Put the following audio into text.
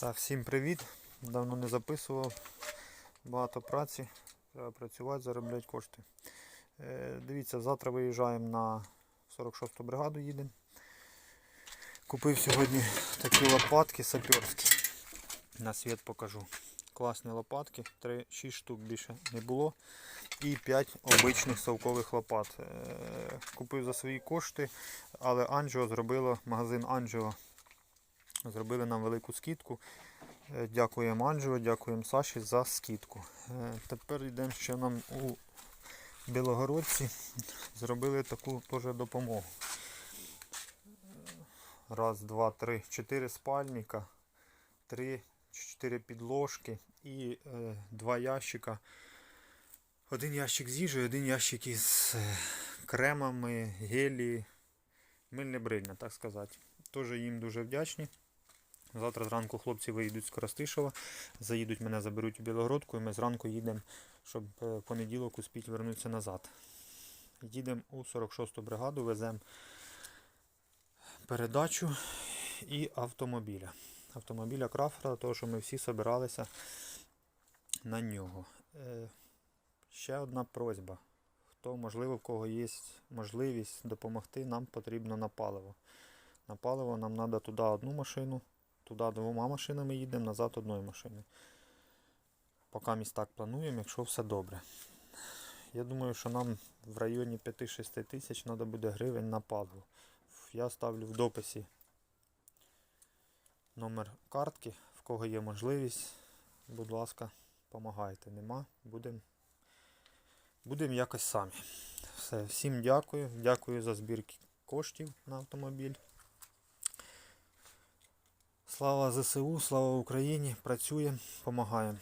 Так, всім привіт. Давно не записував. Багато праці. Треба працювати, заробляти кошти. Е, дивіться, завтра виїжджаємо на 46-ту бригаду їдемо. Купив сьогодні такі лопатки саперські. На світ покажу. Класні лопатки, 3-6 штук більше не було. І 5 обичних совкових лопат. Е, купив за свої кошти, але Анджіо зробило, магазин Анджіо зробили нам велику скидку. Е, Дякуємо Анджіо, дякуємо Саші за скидку. Е, Тепер йдемо ще нам у Білогородці. Зробили таку теж допомогу. Раз, два, три, чотири спальника, три, чотири підложки і е, два ящика. Один ящик з їжею, один ящик із е, кремами, гелі, мильне брильне, так сказати. Теж їм дуже вдячні. Завтра зранку хлопці виїдуть з Коростишева, заїдуть мене, заберуть у Білогородку, і ми зранку їдемо, щоб е, понеділок успіть вернутися назад. Їдемо у 46-ту бригаду, веземо передачу і автомобіля. Автомобіля Крафера, того, що ми всі збиралися на нього. Е, ще одна просьба. Хто, можливо, в кого є можливість допомогти, нам потрібно на паливо. На паливо нам треба туди одну машину, туди двома машинами їдемо, назад одною машиною. Поки місь так плануємо, якщо все добре. Я думаю, що нам в районі 5-6 тисяч треба буде гривень на паливо. Я ставлю в дописі номер картки, в кого є можливість. Будь ласка, допомагайте. Нема, будемо будем якось самі. Все, всім дякую. Дякую за збір коштів на автомобіль. Слава ЗСУ, слава Україні! Працюємо, допомагаємо.